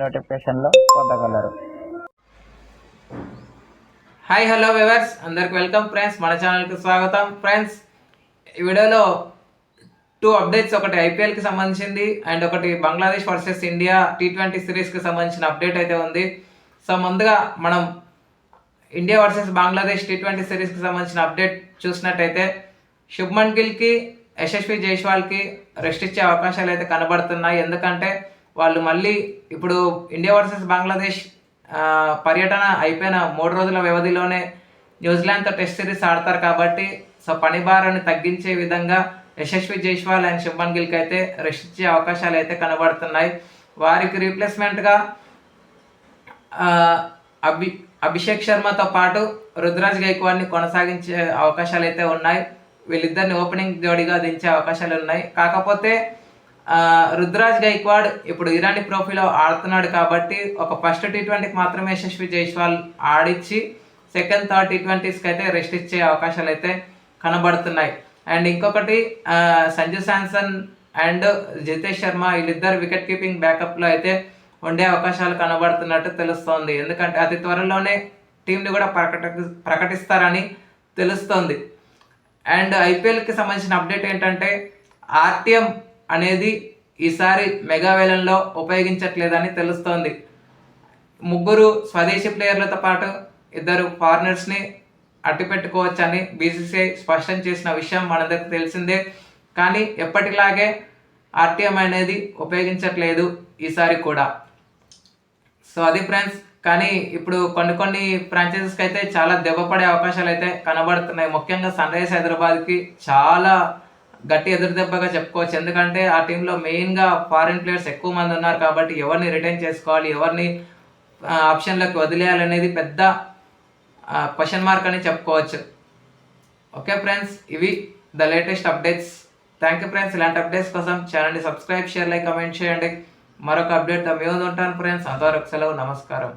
నోటిఫికేషన్లో పొందగలరు. Hi hello viewers అందరికి వెల్కమ్ ఫ్రెండ్స్ మన ఛానల్కి స్వాగతం. ఫ్రెండ్స్ ఈ వీడియోలో టూ అప్డేట్స్ ఒకటి ఐపీఎల్కి సంబంధించింది అండ్ ఒకటి Bangladesh versus India T twenty సిరీస్కి సంబంధించిన అప్డేట్ అయితే ఉంది. సో ముందుగా మనం India versus Bangladesh T twenty సిరీస్కి సంబంధించిన అప్డేట్ చూసినట్టయితే శుభ్మన్ గిల్కి యశస్వి జైస్వాల్కి రెస్ట్ ఇచ్చే అవకాశాలు అయితే కనబడుతున్నాయి. ఎందుకంటే వాళ్ళు మళ్ళీ ఇప్పుడు ఇండియా వర్సెస్ బంగ్లాదేశ్ పర్యటన అయిపోయిన మూడు రోజుల వ్యవధిలోనే న్యూజిలాండ్తో టెస్ట్ సిరీస్ ఆడతారు కాబట్టి సో పని భారాన్ని తగ్గించే విధంగా యశస్వి జైస్వాల్ అండ్ శుభన్ గిల్కి అయితే రెస్ట్ ఇచ్చే అవకాశాలు అయితే కనబడుతున్నాయి. వారికి రీప్లేస్మెంట్గా అభి అభిషేక్ శర్మతో పాటు రుద్రాజ్ గైక్వాడ్ని కొనసాగించే అవకాశాలు అయితే ఉన్నాయి. వీళ్ళిద్దరిని ఓపెనింగ్ జోడిగా దించే అవకాశాలు ఉన్నాయి. కాకపోతే రుద్రాజ్ గైక్వాడ్ ఇప్పుడు ఇరానీ ట్రోఫీలో ఆడుతున్నాడు కాబట్టి ఒక ఫస్ట్ టీ ట్వంటీకి మాత్రమే యశస్వి జైస్వాల్ ఆడిచ్చి సెకండ్ థర్డ్ టీ ట్వంటీస్కి అయితే రెస్ట్ ఇచ్చే అవకాశాలు అయితే కనబడుతున్నాయి. అండ్ ఇంకొకటి సంజు శాంసన్ అండ్ జితేష్ శర్మ వీళ్ళిద్దరు వికెట్ కీపింగ్ బ్యాకప్లో అయితే ఉండే అవకాశాలు కనబడుతున్నట్టు తెలుస్తోంది. ఎందుకంటే అతి త్వరలోనే టీంని కూడా ప్రకట ప్రకటిస్తారని తెలుస్తోంది. అండ్ ఐపీఎల్కి సంబంధించిన అప్డేట్ ఏంటంటే ఆర్టీఎం అనేది ఈసారి మెగా వేలంలో ఉపయోగించట్లేదని తెలుస్తోంది. ముగ్గురు స్వదేశీ ప్లేయర్లతో పాటు ఇద్దరు ఫారినర్స్ని అట్టిపెట్టుకోవచ్చని బీసీసీఐ స్పష్టం చేసిన విషయం మనందరికి తెలిసిందే. కానీ ఎప్పటిలాగే ఆర్టీఎం అనేది ఉపయోగించట్లేదు ఈసారి కూడా. సో అది ఫ్రెండ్స్ కానీ ఇప్పుడు కొన్ని కొన్ని ఫ్రాంచైజెస్కి అయితే చాలా దెబ్బపడే అవకాశాలు అయితే కనబడుతున్నాయి. ముఖ్యంగా సన్ రైజర్స్ హైదరాబాద్కి చాలా గట్టి ఎదురు దెబ్బగా చెప్పుకోవచ్చు. ఎందుకంటే ఆ టీంలో మెయిన్గా ఫారిన్ ప్లేయర్స్ ఎక్కువ మంది ఉన్నారు కాబట్టి ఎవరిని రిటైన్ చేసుకోవాలి ఎవరిని ఆప్షన్లోకి వదిలేయాలనేది పెద్ద క్వశ్చన్ మార్క్ అని చెప్పుకోవచ్చు. ఓకే ఫ్రెండ్స్ ఇవి the latest updates thank you friends ఇలాంటి అప్డేట్స్ కోసం ఛానల్ని సబ్స్క్రైబ్ షేర్ లైక్ కమెంట్ చేయండి. మరొక అప్డేట్తో మేము ఉంటాను ఫ్రెండ్స్ అంతవరకు సెలవు నమస్కారం.